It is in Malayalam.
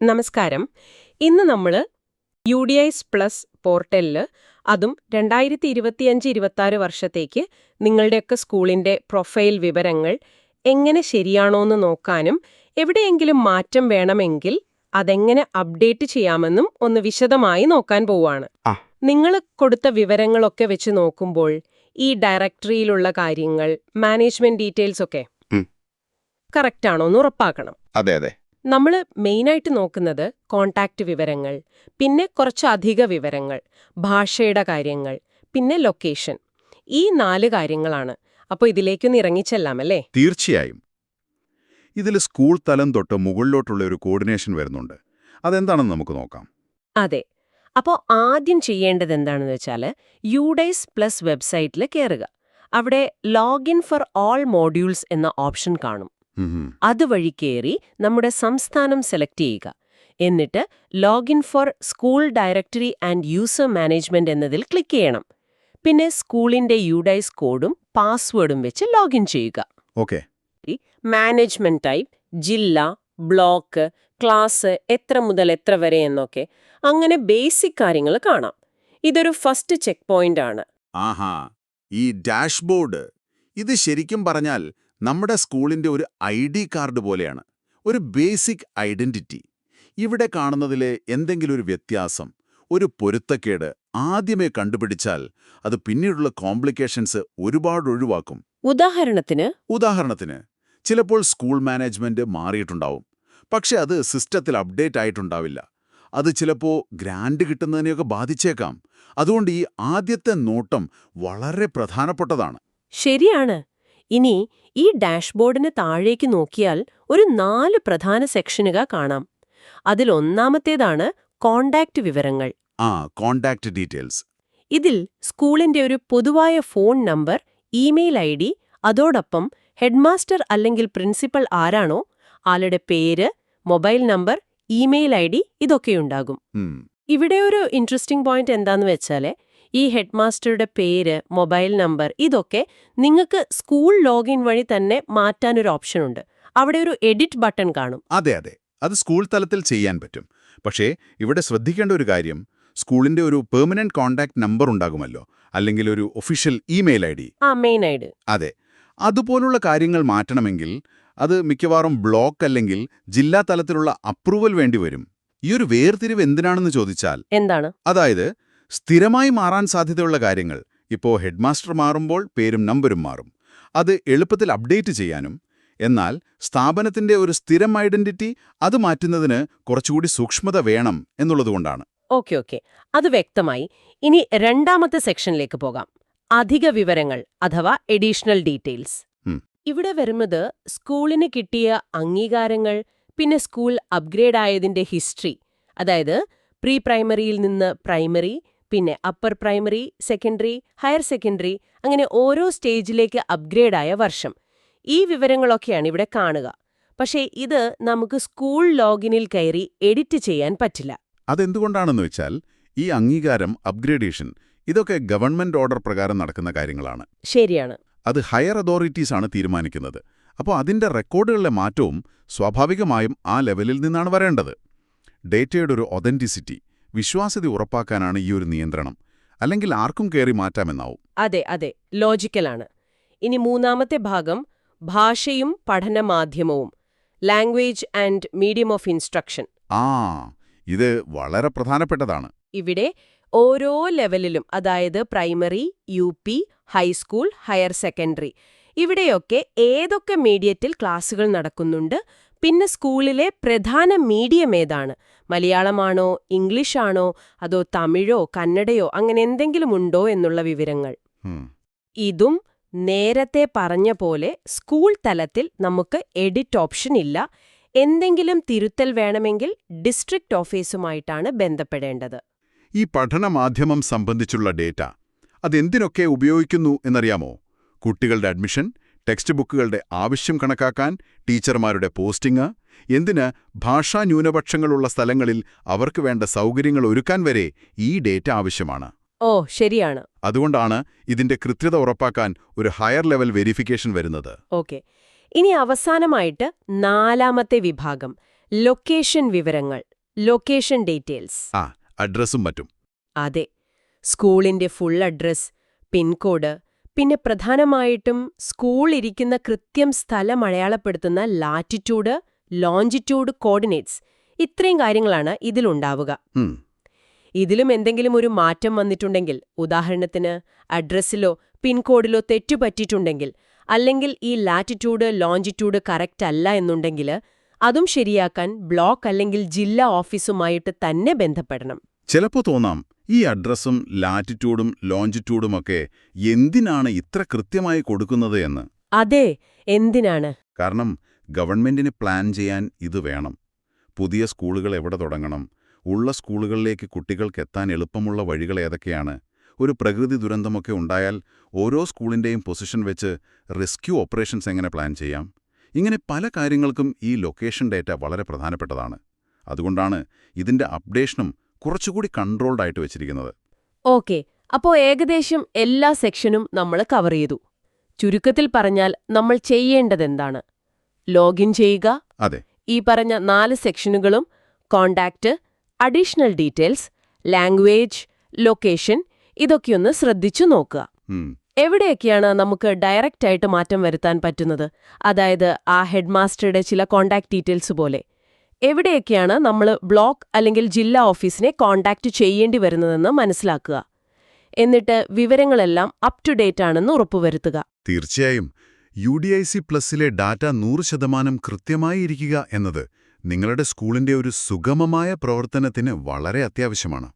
നമസ്കാരം. ഇന്ന് നമ്മൾ യു ഡി ഐസ് പ്ലസ് പോർട്ടലിൽ അതും രണ്ടായിരത്തി ഇരുപത്തിയഞ്ച് ഇരുപത്തി വർഷത്തേക്ക് നിങ്ങളുടെയൊക്കെ സ്കൂളിന്റെ പ്രൊഫൈൽ വിവരങ്ങൾ എങ്ങനെ ശരിയാണോന്ന് നോക്കാനും എവിടെയെങ്കിലും മാറ്റം വേണമെങ്കിൽ അതെങ്ങനെ അപ്ഡേറ്റ് ചെയ്യാമെന്നും ഒന്ന് വിശദമായി നോക്കാൻ പോവാണ്. നിങ്ങൾ കൊടുത്ത വിവരങ്ങളൊക്കെ വെച്ച് നോക്കുമ്പോൾ ഈ ഡയറക്ടറിയിലുള്ള കാര്യങ്ങൾ മാനേജ്മെന്റ് ഡീറ്റെയിൽസ് ഒക്കെ കറക്റ്റ് കറക്റ്റാണോ എന്ന് ഉറപ്പാക്കണം. അതെ അതെ. നമ്മൾ മെയിനായിട്ട് നോക്കുന്നത് കോണ്ടാക്റ്റ് വിവരങ്ങൾ പിന്നെ കുറച്ച് അധിക വിവരങ്ങൾ ഭാഷയുടെ കാര്യങ്ങൾ പിന്നെ ലൊക്കേഷൻ ഈ നാല് കാര്യങ്ങളാണ്. അപ്പോൾ ഇതിലേക്കൊന്ന് ഇറങ്ങിച്ചെല്ലാം അല്ലേ തീർച്ചയായും. ഇതിൽ സ്കൂൾ തലം തൊട്ട് മുകളിലോട്ടുള്ള ഒരു കോർഡിനേഷൻ വരുന്നുണ്ട്. അതെന്താണെന്ന് നമുക്ക് നോക്കാം. അതെ. അപ്പോൾ ആദ്യം ചെയ്യേണ്ടത് എന്താണെന്ന് വെച്ചാൽ യുഡൈസ് പ്ലസ് വെബ്സൈറ്റിൽ കയറുക അവിടെ ലോഗിൻ ഫോർ ഓൾ മോഡ്യൂൾസ് എന്ന ഓപ്ഷൻ കാണും. അതുവഴി കയറി നമ്മുടെ സംസ്ഥാനം സെലക്ട് ചെയ്യുക. എന്നിട്ട് login for school directory and user management എന്നതിൽ ക്ലിക്ക് ചെയ്യണം. പിന്നെ സ്കൂളിന്റെ യുഡൈസ് കോഡും പാസ്വേഡും വെച്ച് ലോഗിൻ ചെയ്യുക. ഓക്കെ മാനേജ്മെന്റ് ടൈപ്പ് ജില്ല ബ്ലോക്ക് ക്ലാസ് എത്ര മുതൽ എത്ര വരെ എന്നൊക്കെ അങ്ങനെ ബേസിക് കാര്യങ്ങൾ കാണാം. ഇതൊരു ഫസ്റ്റ് ചെക്ക് പോയിന്റ് ആണ്. ആഹാ. ഈ ഡാഷ്ബോർഡ് ഇത് ശരിക്കും പറഞ്ഞാൽ നമ്മുടെ സ്കൂളിന്റെ ഒരു ഐ ഡി കാർഡ് പോലെയാണ് ഒരു ബേസിക് ഐഡന്റിറ്റി ഇവിടെ കാണുന്നതിലെ എന്തെങ്കിലും ഒരു വ്യത്യാസം ഒരു പൊരുത്തക്കേട് ആദ്യമേ കണ്ടുപിടിച്ചാൽ അത് പിന്നീടുള്ള കോംപ്ലിക്കേഷൻസ് ഒരുപാട് ഒഴിവാക്കും. ഉദാഹരണത്തിന്? ഉദാഹരണത്തിന് ചിലപ്പോൾ സ്കൂൾ മാനേജ്മെന്റ് മാറിയിട്ടുണ്ടാവും പക്ഷെ അത് സിസ്റ്റത്തിൽ അപ്ഡേറ്റ് ആയിട്ടുണ്ടാവില്ല. അത് ചിലപ്പോൾ ഗ്രാൻഡ് കിട്ടുന്നതിനെയൊക്കെ ബാധിച്ചേക്കാം. അതുകൊണ്ട് ഈ ആദ്യത്തെ നോട്ടം വളരെ പ്രധാനപ്പെട്ടതാണ്. ശരിയാണ്. ഇനി ഈ ഡാഷ്ബോർഡിന് താഴേക്ക് നോക്കിയാൽ ഒരു നാല് പ്രധാന സെക്ഷനുകൾ കാണാം. അതിൽ ഒന്നാമത്തേതാണ് കോണ്ടാക്റ്റ് വിവരങ്ങൾ. ആ കോണ്ടാക്ട് ഡീറ്റെയിൽസ്. ഇതിൽ സ്കൂളിന്റെ ഒരു പൊതുവായ phone number email I D അതോടൊപ്പം ഹെഡ്മാസ്റ്റർ അല്ലെങ്കിൽ പ്രിൻസിപ്പൽ ആരാണോ ആളുടെ പേര് mobile number email I D ഇതൊക്കെയുണ്ടാകും ഇവിടെ ഒരു ഇൻട്രസ്റ്റിംഗ് പോയിന്റ് എന്താന്ന് വെച്ചാൽ ഈ ഹെഡ് മാസ്റ്ററുടെ പേര് മൊബൈൽ നമ്പർ ഇതൊക്കെ നിങ്ങൾക്ക് സ്കൂൾ ലോഗിൻ വഴി തന്നെ മാറ്റാനൊരു ഓപ്ഷൻ ഉണ്ട്. അവിടെ ഒരു എഡിറ്റ് ബട്ടൺ കാണും. അതെ അതെ. അത് സ്കൂൾ തലത്തിൽ ചെയ്യാൻ പറ്റും. പക്ഷേ ഇവിടെ ശ്രദ്ധിക്കേണ്ട ഒരു കാര്യം സ്കൂളിന്റെ ഒരു പെർമനന്റ് കോണ്ടാക്ട് നമ്പർ ഉണ്ടാകുമല്ലോ അല്ലെങ്കിൽ ഒരു ഒഫീഷ്യൽ ഇമെയിൽ ഐ ഡി. ആ മെയിൻ അതെ. അതുപോലുള്ള കാര്യങ്ങൾ മാറ്റണമെങ്കിൽ അത് മിക്കവാറും ബ്ലോക്ക് അല്ലെങ്കിൽ ജില്ലാ തലത്തിലുള്ള അപ്രൂവൽ വേണ്ടി വരും. ഈ ഒരു വേർതിരിവ് എന്തിനാണെന്ന് ചോദിച്ചാൽ എന്താണ്? അതായത് സ്ഥിരമായി മാറാൻ സാധ്യതയുള്ള കാര്യങ്ങൾ. ഇപ്പോൾ ഹെഡ്മാസ്റ്റർ മാറുമ്പോൾ പേരും നമ്പരും മാറും. അത് എളുപ്പത്തിൽ അപ്ഡേറ്റ് ചെയ്യാനും എന്നാൽ സ്ഥാപനത്തിന്റെ ഒരു സ്ഥിരം ഐഡന്റിറ്റി അത് മാറ്റുന്നതിന് കുറച്ചുകൂടി സൂക്ഷ്മത വേണം എന്നുള്ളതുകൊണ്ടാണ് ഓക്കെ ഓക്കെ. അത് വ്യക്തമായി. ഇനി രണ്ടാമത്തെ സെക്ഷനിലേക്ക് പോകാം. അധിക വിവരങ്ങൾ അഥവാ എഡീഷണൽ ഡീറ്റെയിൽസ്. ഇവിടെ വരുന്നത് സ്കൂളിന് കിട്ടിയ അംഗീകാരങ്ങൾ പിന്നെ സ്കൂൾ അപ്ഗ്രേഡ് ആയതിന്റെ ഹിസ്റ്ററി അതായത് പ്രീ പ്രൈമറിയിൽ നിന്ന് പ്രൈമറി പിന്നെ upper primary secondary higher secondary അങ്ങനെ ഓരോ സ്റ്റേജിലേക്ക് അപ്ഗ്രേഡായ വർഷം. ഈ വിവരങ്ങളൊക്കെയാണ് ഇവിടെ കാണുക. പക്ഷേ ഇത് നമുക്ക് സ്കൂൾ ലോഗിനിൽ കയറി എഡിറ്റ് ചെയ്യാൻ പറ്റില്ല. അതെന്തുകൊണ്ടാണെന്ന് വെച്ചാൽ ഈ അംഗീകാരം അപ്ഗ്രേഡേഷൻ ഇതൊക്കെ ഗവൺമെന്റ് ഓർഡർ പ്രകാരം നടക്കുന്ന കാര്യങ്ങളാണ്. ശരിയാണ്. അത് ഹയർ അതോറിറ്റീസ് ആണ് തീരുമാനിക്കുന്നത്. അപ്പോൾ അതിന്റെ റെക്കോർഡുകളിലെ മാറ്റവും സ്വാഭാവികമായും ആ ലെവലിൽ നിന്നാണ് വരേണ്ടത്. ഡേറ്റയുടെ ഒരു ഒതന്റിസിറ്റി വിശ്വാസ്യത ഉറപ്പാക്കാനാണ് ഈ ഒരു നിയന്ത്രണം. അല്ലെങ്കിൽ ആർക്കും കയറി മാറ്റാമെന്നാവും. അതെ അതെ. ലോജിക്കലാണ്. ഇനി മൂന്നാമത്തെ ഭാഗം ഭാഷയും പഠനമാധ്യമവും. Language and medium of instruction ആ ഇത് വളരെ പ്രധാനപ്പെട്ടതാണ്. ഇവിടെ ഓരോ ലെവലിലും അതായത് primary U P high school higher secondary ഇവിടെയൊക്കെ ഏതൊക്കെ മീഡിയത്തിൽ ക്ലാസുകൾ നടക്കുന്നുണ്ട് പിന്നെ സ്കൂളിലെ പ്രധാന മീഡിയം ഏതാണ്? മലയാളമാണോ ഇംഗ്ലീഷാണോ അതോ തമിഴോ കന്നഡയോ അങ്ങനെ എന്തെങ്കിലും ഉണ്ടോ എന്നുള്ള വിവരങ്ങൾ. ഇതും നേരത്തെ പറഞ്ഞ പോലെ സ്കൂൾ തലത്തിൽ നമുക്ക് എഡിറ്റ് ഓപ്ഷൻ ഇല്ല. എന്തെങ്കിലും തിരുത്തൽ വേണമെങ്കിൽ ഡിസ്ട്രിക്ട് ഓഫീസുമായിട്ടാണ് ബന്ധപ്പെടേണ്ടത്. ഈ പഠന മാധ്യമം സംബന്ധിച്ചുള്ള ഡേറ്റ അതെന്തിനൊക്കെ ഉപയോഗിക്കുന്നു എന്നറിയാമോ? കുട്ടികളുടെ അഡ്മിഷൻ ടെക്സ്റ്റ് ബുക്കുകളുടെ ആവശ്യം കണക്കാക്കാൻ ടീച്ചർമാരുടെ പോസ്റ്റിംഗ് എന്തിന് ഭാഷാ ന്യൂനപക്ഷങ്ങളുള്ള സ്ഥലങ്ങളിൽ അവർക്ക് വേണ്ട സൗകര്യങ്ങൾ ഒരുക്കാൻ വരെ ഈ ഡേറ്റ ആവശ്യമാണ്. ഓ ശരിയാണ്. അതുകൊണ്ടാണ് ഇതിന്റെ കൃത്യത ഉറപ്പാക്കാൻ ഒരു ഹയർ ലെവൽ വെരിഫിക്കേഷൻ വരുന്നത്. ഓക്കെ. ഇനി അവസാനമായിട്ട് നാലാമത്തെ വിഭാഗം ലൊക്കേഷൻ വിവരങ്ങൾ ലൊക്കേഷൻ ഡീറ്റെയിൽസ്. ആ അഡ്രസ്സും മറ്റും. അതെ. സ്കൂളിന്റെ ഫുൾ അഡ്രസ് പിൻകോഡ് പിന്നെ പ്രധാനമായിട്ടും സ്കൂൾ ഇരിക്കുന്ന കൃത്യം സ്ഥലം അടയാളപ്പെടുത്തുന്ന ലാറ്റിറ്റ്യൂഡ് ലോഞ്ചിറ്റ്യൂഡ് കോർഡിനേറ്റ്സ് ഇത്രയും കാര്യങ്ങളാണ് ഇതിലുണ്ടാവുക. ഇതിലും എന്തെങ്കിലും ഒരു മാറ്റം വന്നിട്ടുണ്ടെങ്കിൽ ഉദാഹരണത്തിന് അഡ്രസ്സിലോ പിൻകോഡിലോ തെറ്റുപറ്റിയിട്ടുണ്ടെങ്കിൽ അല്ലെങ്കിൽ ഈ ലാറ്റിറ്റ്യൂഡ് ലോഞ്ചിറ്റ്യൂഡ് കറക്റ്റ് അല്ല എന്നുണ്ടെങ്കിൽ അതും ശരിയാക്കാൻ ബ്ലോക്ക് അല്ലെങ്കിൽ ജില്ലാ ഓഫീസുമായിട്ട് തന്നെ ബന്ധപ്പെടണം. ചിലപ്പോ തോന്നാം. ഈ അഡ്രസ്സും ലാറ്റിറ്റ്യൂഡും ലോഞ്ചിറ്റ്യൂഡും ഒക്കെ എന്തിനാണ് ഇത്ര കൃത്യമായി കൊടുക്കുന്നത് എന്ന്? അതെ എന്തിനാണ്? കാരണം ഗവൺമെന്റിന് പ്ലാൻ ചെയ്യാൻ ഇത് വേണം. പുതിയ സ്കൂളുകൾ എവിടെ തുടങ്ങണം? ഉള്ള സ്കൂളുകളിലേക്ക് കുട്ടികൾക്ക് എത്താൻ എളുപ്പമുള്ള വഴികൾ ഏതൊക്കെയാണ്? ഒരു പ്രകൃതി ദുരന്തമൊക്കെ ഉണ്ടായാൽ ഓരോ സ്കൂളിന്റെയും പൊസിഷൻ വെച്ച് റെസ്ക്യൂ ഓപ്പറേഷൻസ് എങ്ങനെ പ്ലാൻ ചെയ്യാം? ഇങ്ങനെ പല കാര്യങ്ങൾക്കും ഈ ലൊക്കേഷൻ ഡേറ്റ വളരെ പ്രധാനപ്പെട്ടതാണ്. അതുകൊണ്ടാണ് ഇതിന്റെ അപ്ഡേഷനും കുറച്ചുകൂടി കൺട്രോൾഡ് ആയിട്ട് വെച്ചിരിക്കുന്നത്. ഓക്കെ. അപ്പോ ഏകദേശം എല്ലാ സെക്ഷനും നമ്മൾ കവർ ചെയ്തു. ചുരുക്കത്തിൽ പറഞ്ഞാൽ നമ്മൾ ചെയ്യേണ്ടതെന്താണ്? ലോഗിൻ ചെയ്യുക. അതെ. ഈ പറഞ്ഞ നാല് സെക്ഷനുകളും contact additional details language location ഇതൊക്കെയൊന്ന് ശ്രദ്ധിച്ചു നോക്കുക. എവിടെയൊക്കെയാണ് നമുക്ക് ഡയറക്റ്റ് ആയിട്ട് മാറ്റം വരുത്താൻ പറ്റുന്നത്? അതായത് ആ ഹെഡ്മാസ്റ്ററുടെ ചില കോണ്ടാക്ട് ഡീറ്റെയിൽസ് പോലെ. എവിടെയൊക്കെയാണ് നമ്മൾ ബ്ലോക്ക് അല്ലെങ്കിൽ ജില്ലാ ഓഫീസിനെ കോൺടാക്റ്റ് ചെയ്യേണ്ടി വരുന്നതെന്ന് മനസ്സിലാക്കുക. എന്നിട്ട് വിവരങ്ങളെല്ലാം അപ് ടു ഡേറ്റ് ആണെന്ന് ഉറപ്പുവരുത്തുക. തീർച്ചയായും. യു ഡി ഐ സി പ്ലസിലെ ഡാറ്റ നൂറ് ശതമാനം കൃത്യമായി ഇരിക്കുക എന്നത് നിങ്ങളുടെ സ്കൂളിന്റെ ഒരു സുഗമമായ പ്രവർത്തനത്തിന് വളരെ അത്യാവശ്യമാണ്.